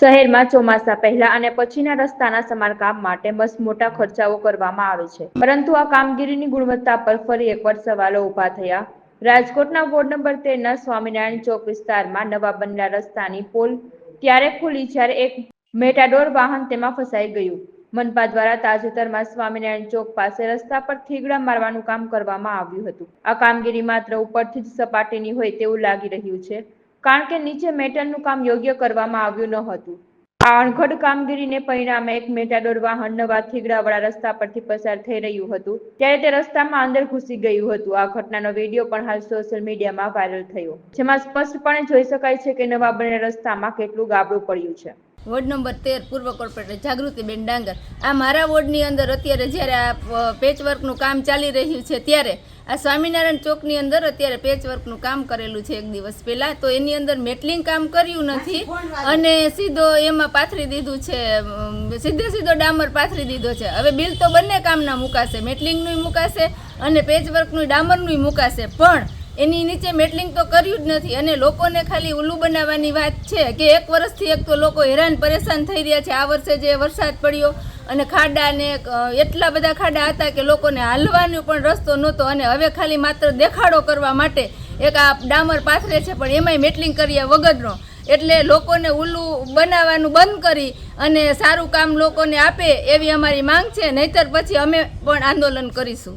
શહેરમાં ચોમાસા પહેલા અને પછીના રસ્તાના સમારકામ માટે બસ મોટા ખર્ચાઓ કરવામાં આવે છે. પરંતુ આ કામગીરીની ગુણવત્તા પર ફરી એકવાર સવાલો ઊભા થયા. રાજકોટના વોર્ડ નંબર તેરના સ્વામિનારાયણ ચોક વિસ્તારમાં નવા બનેલા રસ્તાની પોલ ત્યારે ખુલી જ્યારે એક મેટાડોર વાહન તેમાં ફસાઈ ગયું. મનપા દ્વારા તાજેતરમાં સ્વામિનારાયણ ચોક પાસે રસ્તા પર થીગડા મારવાનું કામ કરવામાં આવ્યું હતું. આ કામગીરી માત્ર ઉપરથી જ સપાટીની હોય તેવું લાગી રહ્યું છે. કારણ કે નીચે મેટલનું કામ યોગ્ય કરવામાં આવ્યું ન હતું. આ અણઘડ કામગીરીને પરિણામે એક મેટાડોર વાહન નવા થીગડાવાળા રસ્તા પરથી પસાર થઈ રહ્યું હતું. ત્યારે તે રસ્તામાં અંદર ઘૂસી ગયું હતું. આ ઘટનાનો વીડિયો પણ હાલ સોશિયલ મીડિયામાં વાયરલ થયો. જેમાં સ્પષ્ટપણે જોઈ શકાય છે કે નવા બનેલા રસ્તામાં કેટલું ગાબડું પડ્યું છે. વોર્ડ નંબર તેર, પૂર્વ કોર્પોરેટર જાગૃતિબેન ડાંગર. આ મારા વોર્ડની અંદર અત્યારે જ્યારે આ પેચવર્કનું કામ ચાલી રહ્યું છે ત્યારે આ સ્વામિનારાયણ ચોકની અંદર અત્યારે પેચવર્કનું કામ કરેલું છે એક દિવસ પહેલાં. તો એની અંદર મેટલિંગ કામ કર્યું નથી અને સીધો એમાં પાથરી દીધું છે સીધે સીધો ડામર પાથરી દીધો છે. હવે બિલ તો બંને કામના મુકાશે મેટલિંગનું મુકાશે અને પેચવર્કનું ડામરનું મુકાશે. પણ એની નીચે મેટલિંગ તો કર્યું જ નથી અને લોકોને ખાલી ઉલ્લું બનાવવાની વાત છે કે એક વર્ષથી એક તો લોકો હેરાન પરેશાન થઈ રહ્યા છે. આ વર્ષે જે વરસાદ પડ્યો અને ખાડા ને એટલા બધા ખાડા હતા કે લોકોને હાલવાનો પણ રસ્તો નહોતો અને હવે ખાલી માત્ર દેખાડો કરવા માટે એક આ ડામર પાથરે છે, પણ એમાંય મેટલિંગ કર્યા વગરનો. એટલે લોકોને ઉલ્લું બનાવવાનું બંધ કરી અને સારું કામ લોકોને આપે એવી અમારી માંગ છે, નહીતર પછી અમે પણ આંદોલન કરીશું.